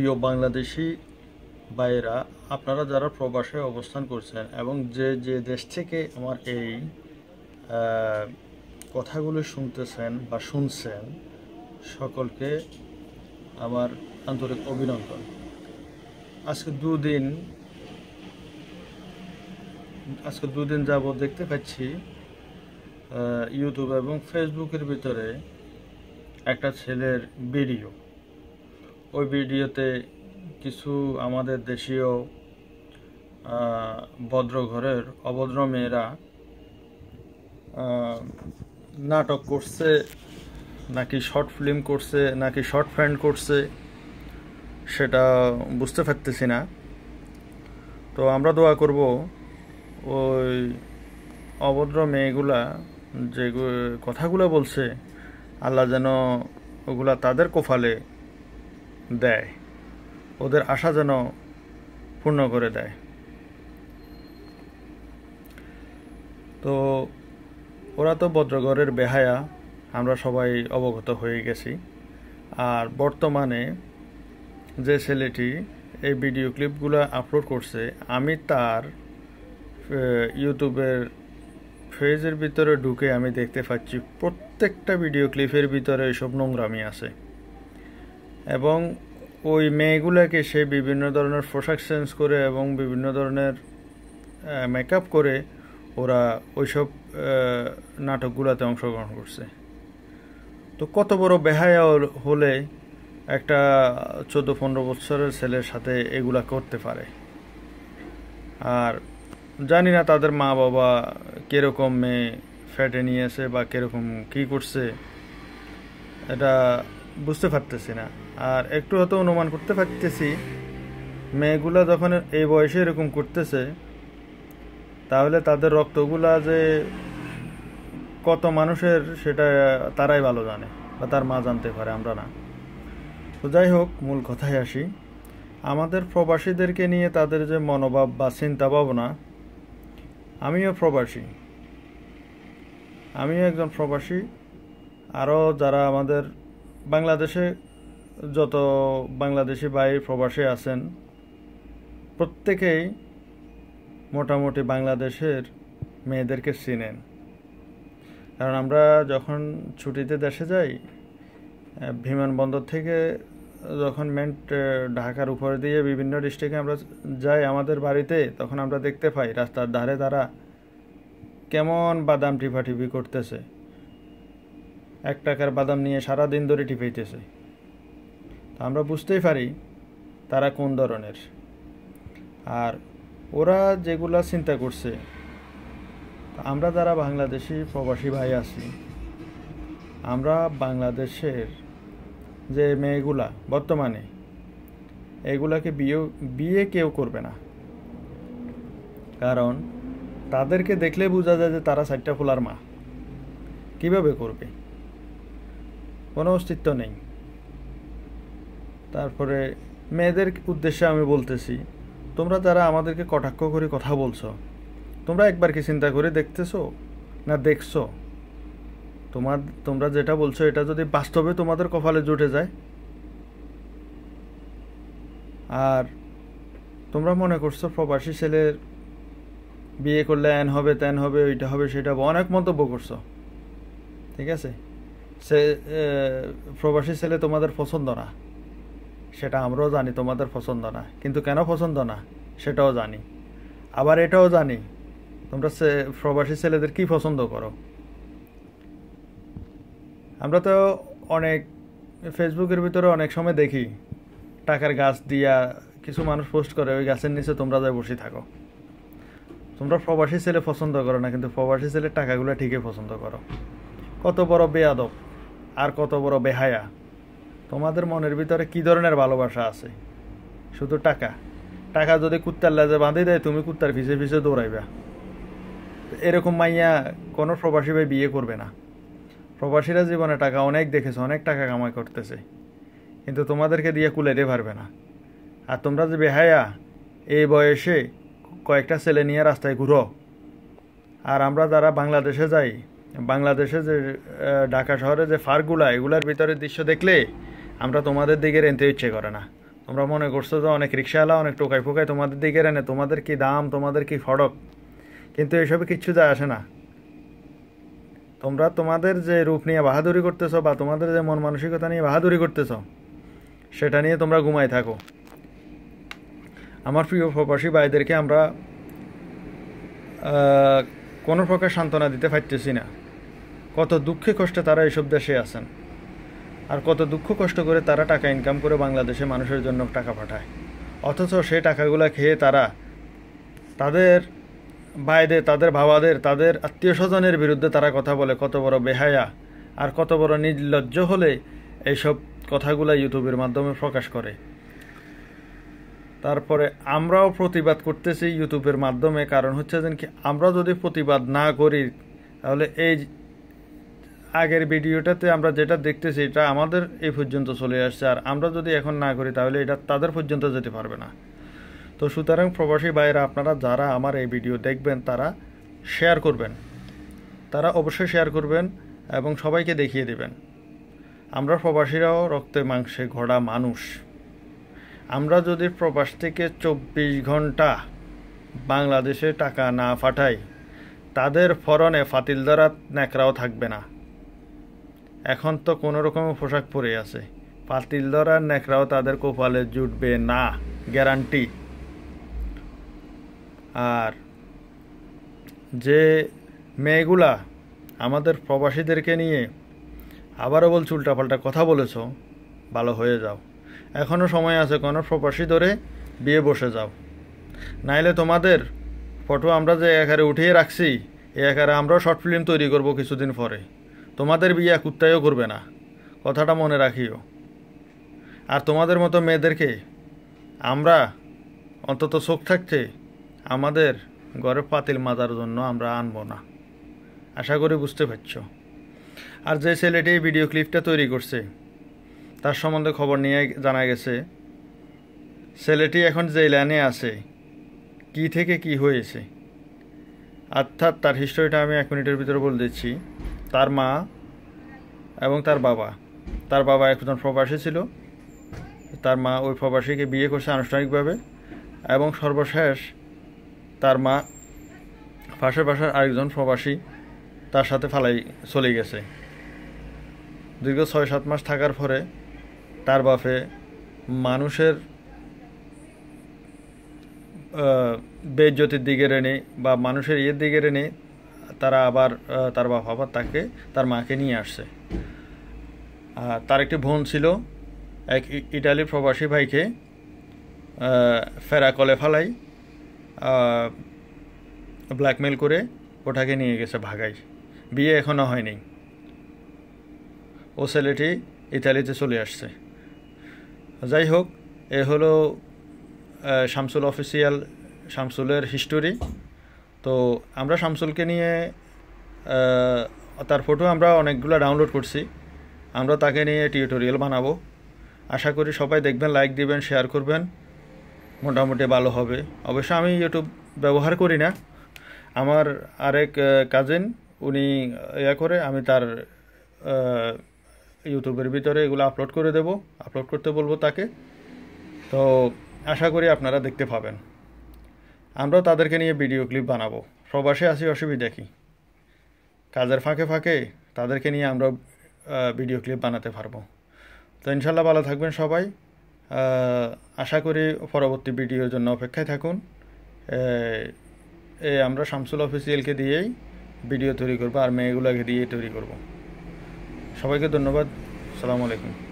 প্রিয় বাংলাদেশি ভাইয়েরা, আপনারা যারা প্রবাসে অবস্থান করছেন এবং যে যে দেশ থেকে আমার এই কথাগুলো শুনতেছেন বা শুনছেন, সকলকে আমার আন্তরিক অভিনন্দন। আজকে দুদিন আজকে দুদিন যাবত দেখতে পাচ্ছি ইউটিউব এবং ফেসবুকের ভিতরে একটা ছেলের ভিডিও। ওই ভিডিওতে কিছু আমাদের দেশীয় ভদ্র ঘরের অভদ্র মেয়েরা নাটক করছে, নাকি শর্ট ফিল্ম করছে, নাকি শর্ট ফ্যান্ড করছে, সেটা বুঝতে পারতেছি না। তো আমরা দোয়া করব ওই অভদ্র মেয়েগুলা যে কথাগুলো বলছে, আল্লাহ যেন ওগুলা তাদের কোফালে দেয়। ওদের আশা যেন পূর্ণ করে দেয়। তো ওরা তো ভদ্রগড়ের বেহায়া, আমরা সবাই অবগত হয়ে গেছি। আর বর্তমানে যে ছেলেটি এই ভিডিও ক্লিপগুলো আপলোড করছে, আমি তার ইউটিউবের ফেজের ভিতরে ঢুকে আমি দেখতে পাচ্ছি, প্রত্যেকটা ভিডিও ক্লিপের ভিতরে এসব নোংরামি আছে। এবং ওই মেয়েগুলোকে সে বিভিন্ন ধরনের পোশাক চেঞ্জ করে এবং বিভিন্ন ধরনের মেকআপ করে ওরা ওইসব নাটকগুলোতে অংশগ্রহণ করছে। তো কত বড় বেহায়া হলে একটা চোদ্দ পনেরো বছরের ছেলের সাথে এগুলা করতে পারে। আর জানি না তাদের মা বাবা কীরকম মেয়ে ফ্যাটে নিয়েছে বা কীরকম কী করছে, এটা বুঝতে পারতেছি না। আর একটু হয়তো অনুমান করতে পারতেছি, মেয়েগুলা যখন এই বয়সে এরকম করতেছে, তাহলে তাদের রক্তগুলা যে কত মানুষের সেটা তারাই ভালো জানে বা তার মা জানতে পারে, আমরা না। তো যাই হোক, মূল কথায় আসি। আমাদের প্রবাসীদেরকে নিয়ে তাদের যে মনোভাব বা চিন্তা ভাবনা আমিও প্রবাসী। আমিও একজন প্রবাসী। আরও যারা আমাদের বাংলাদেশে যত বাংলাদেশি ভাই প্রবাসী আছেন, প্রত্যেকেই মোটামুটি বাংলাদেশের মেয়েদেরকে চিনেন। কারণ আমরা যখন ছুটিতে দেশে যাই, বিমানবন্দর থেকে যখন মেন ঢাকার উপর দিয়ে বিভিন্ন ডিস্ট্রিক্টে আমরা যাই আমাদের বাড়িতে, তখন আমরা দেখতে পাই রাস্তার ধারে তারা কেমন বাদাম টিপাটিপি করতেছে। এক টাকার বাদাম নিয়ে সারা দিন ধরে টিপাইতেছে। আমরা বুঝতেই পারি তারা কোন ধরনের। আর ওরা যেগুলা চিন্তা করছে, আমরা যারা বাংলাদেশি প্রবাসী ভাই আছি, আমরা বাংলাদেশের যে মেয়েগুলা বর্তমানে, এগুলাকে বিয়ে বিয়ে কেউ করবে না। কারণ তাদেরকে দেখলে বোঝা যায় যে তারা চারটা ফুলার মা। কীভাবে করবে? কোনো অস্তিত্ব নেই। তারপরে মেয়েদের উদ্দেশ্যে আমি বলতেছি, তোমরা যারা আমাদেরকে কটাক্ষ করে কথা বলছো, তোমরা একবার কি চিন্তা করে দেখতেছো না দেখছ? তোমার, তোমরা যেটা বলছো, এটা যদি বাস্তবে তোমাদের কপালে জুটে যায়। আর তোমরা মনে করছ প্রবাসী ছেলের বিয়ে করলে এন হবে, তেন হবে, ওইটা হবে, সেটা হবে, অনেক মন্তব্য করছ। ঠিক আছে? সে প্রবাসী ছেলে তোমাদের পছন্দ না। সেটা আমরাও জানি, তোমাদের পছন্দ না। কিন্তু কেন পছন্দ না? সেটাও জানি। আবার এটাও জানি, তোমরা প্রবাসী ছেলেদের কি পছন্দ করো? আমরা তো অনেক ফেসবুকের ভিতরে অনেক সময় দেখি, টাকার গাছ দিয়া কিছু মানুষ পোস্ট করে, ওই গাছের নিচে তোমরা যাই বসে থাকো। তোমরা প্রবাসী ছেলে পছন্দ করো না, কিন্তু প্রবাসী ছেলের টাকাগুলো ঠিকই পছন্দ করো। কত বড় বেয়াদব, আর কত বড় বেহায়া। তোমাদের মনের ভিতরে কি ধরনের ভালোবাসা আছে? শুধু টাকা। টাকা যদি কুত্তার লাজে বাঁধে দেয়, তুমি কুত্তার পিছে পিছে দৌড়াইবা। এরকম মাইয়া কোনো প্রবাসী ভাই বিয়ে করবে না। প্রবাসীরা জীবনে টাকা অনেক দেখেছে, অনেক টাকা কামাই করতেছে। কিন্তু তোমাদেরকে দিয়ে কুলাইতে পারবে না। আর তোমরা যে বেহায়া, এই বয়সে কয়েকটা ছেলে নিয়ে রাস্তায় ঘুরো। আর আমরা যারা বাংলাদেশে যাই, বাংলাদেশে যে ঢাকা শহরে যে ফার্কগুলা এগুলার ভিতরে দৃশ্য দেখলে আমরা তোমাদের দিকে রেনতে ইচ্ছে করে না। তোমরা মনে করছ যে অনেক রিক্সাওয়ালা, অনেক টোকাই ফোকাই তোমাদের দিকে এনে তোমাদের কি দাম, তোমাদের কি ফড়ক? কিন্তু এসবে কিচ্ছু যায় আসে না। তোমরা তোমাদের যে রূপ নিয়ে বাহাদুরি করতেছ বা তোমাদের যে মন মানসিকতা নিয়ে বাহাদুরি করতেছ, সেটা নিয়ে তোমরা ঘুমাই থাকো। আমার প্রিয় প্রবাসী ভাইদেরকে আমরা কোনো প্রকার সান্ত্বনা দিতে পারতেছি না। কত দুঃখে কষ্টে তারা এইসব দেশে আছেন। আর কত দুঃখ কষ্ট করে তারা টাকা ইনকাম করে বাংলাদেশে মানুষের জন্য টাকা পাঠায়। অথচ সেই টাকাগুলো খেয়ে তারা তাদের ভাইদের, তাদের বাবাদের তাদের আত্মীয় স্বজনের বিরুদ্ধে তারা কথা বলে। কত বড় বেহায়া আর কত বড় নির্লজ্জ হলে এইসব কথাগুলো ইউটিউবের মাধ্যমে প্রকাশ করে। তারপরে আমরাও প্রতিবাদ করতেছি ইউটিউবের মাধ্যমে। কারণ হচ্ছে যেন কি, আমরা যদি প্রতিবাদ না করি, তাহলে এই আগের ভিডিওটাতে আমরা যেটা দেখতেছি, এটা আমাদের এই পর্যন্ত চলে আসছে। আর আমরা যদি এখন না করি, তাহলে এটা তাদের পর্যন্ত যেতে পারবে না। তো সুতরাং প্রবাসী ভাইয়েরা, আপনারা যারা আমার এই ভিডিও দেখবেন, তারা শেয়ার করবেন। তারা অবশ্যই শেয়ার করবেন এবং সবাইকে দেখিয়ে দেবেন। আমরা প্রবাসীরাও রক্তে মাংসে ঘোড়া মানুষ। আমরা যদি প্রবাস থেকে চব্বিশ ঘণ্টা বাংলাদেশে টাকা না পাঠাই, তাদের ফরনে ফাতিল দ্বারা ন্যাকড়াও থাকবে না। এখন তো কোনো রকমের পোশাক পরে আছে। পাতিল ধরার ন্যাকড়াও তাদের কপালে জুটবে না, গ্যারান্টি। আর যে মেয়েগুলা আমাদের প্রবাসীদেরকে নিয়ে আবারও বল উল্টাপাল্টা কথা বলেছ, ভালো হয়ে যাও। এখনও সময় আছে কোনো প্রবাসী ধরে বিয়ে বসে যাও। নাইলে তোমাদের ফটো আমরা যে একারে উঠিয়ে রাখছি, এ একারে আমরাও শর্ট ফিল্ম তৈরি করব কিছুদিন পরে। তোমাদের বিয়ে কুত্তাইও করবে না। কথাটা মনে রাখিও। আর তোমাদের মতো মেয়েদেরকে আমরা অন্তত চোখ থাকতে আমাদের ঘরে পাতিল মাজার জন্য আমরা আনব না। আশা করি বুঝতে পারছ। আর যে ছেলেটি ভিডিও ক্লিপটা তৈরি করছে, তার সম্বন্ধে খবর নিয়ে জানা গেছে, ছেলেটি এখন যে লাইনে আছে। কি থেকে কি হয়েছে? অর্থাৎ তার হিস্টোরিটা আমি এক মিনিটের ভিতরে বলে দিচ্ছি। তার মা এবং তার বাবা। তার বাবা একজন প্রবাসী ছিল। তার মা ওই প্রবাসীকে বিয়ে করছে আনুষ্ঠানিকভাবে এবং সর্বশেষ তার মা পাশের পাশের আরেকজন প্রবাসী তার সাথে ফালাই চলে গেছে। দীর্ঘ ছয় সাত মাস থাকার পরে তার বাপে মানুষের বেজ্যোতির দিকে রেনে বা মানুষের ইয়ের দিকে রেনে তারা আবার তার বাপ আবার তাকে, তার মাকে নিয়ে আসছে। তার একটি বোন ছিল এক ইটালির প্রবাসী ভাইকে ফেরা কলে ফালাই ব্ল্যাকমেল করে ওটাকে নিয়ে গেছে ভাগাই বিয়ে এখনও হয়নি। ও ছেলেটি ইতালিতে চলে আসছে। যাই হোক, এ হলো শামসুল অফিসিয়াল শামসুলের হিস্টোরি তো আমরা শামসুলকে নিয়ে তার ফটো আমরা অনেকগুলো ডাউনলোড করছি। আমরা তাকে নিয়ে টিউটোরিয়াল বানাবো। আশা করি সবাই দেখবেন লাইক দিবেন শেয়ার করবেন। মোটামুটি ভালো হবে। অবশ্য আমি ইউটিউব ব্যবহার করি না। আমার আরেক কাজিন উনি ইয়া করে, আমি তার ইউটিউবের ভিতরে এগুলো আপলোড করে দেব। আপলোড করতে বলব তাকে। তো আশা করি আপনারা দেখতে পাবেন। আমরাও তাদেরকে নিয়ে ভিডিও ক্লিপ বানাবো। প্রবাসে আসি অসুবিধা কি? কাজের ফাঁকে ফাঁকে তাদেরকে নিয়ে আমরা ভিডিও ক্লিপ বানাতে পারব। তো ইনশাল্লাহ ভালো থাকবেন সবাই। আশা করি পরবর্তী ভিডিওর জন্য অপেক্ষায় থাকুন। এ- আমরা শামসুল অফিসিয়ালকে দিয়েই ভিডিও তৈরি করব আর মেয়েগুলোকে দিয়েই তৈরি করব। সবাইকে ধন্যবাদ। সালামু আলাইকুম।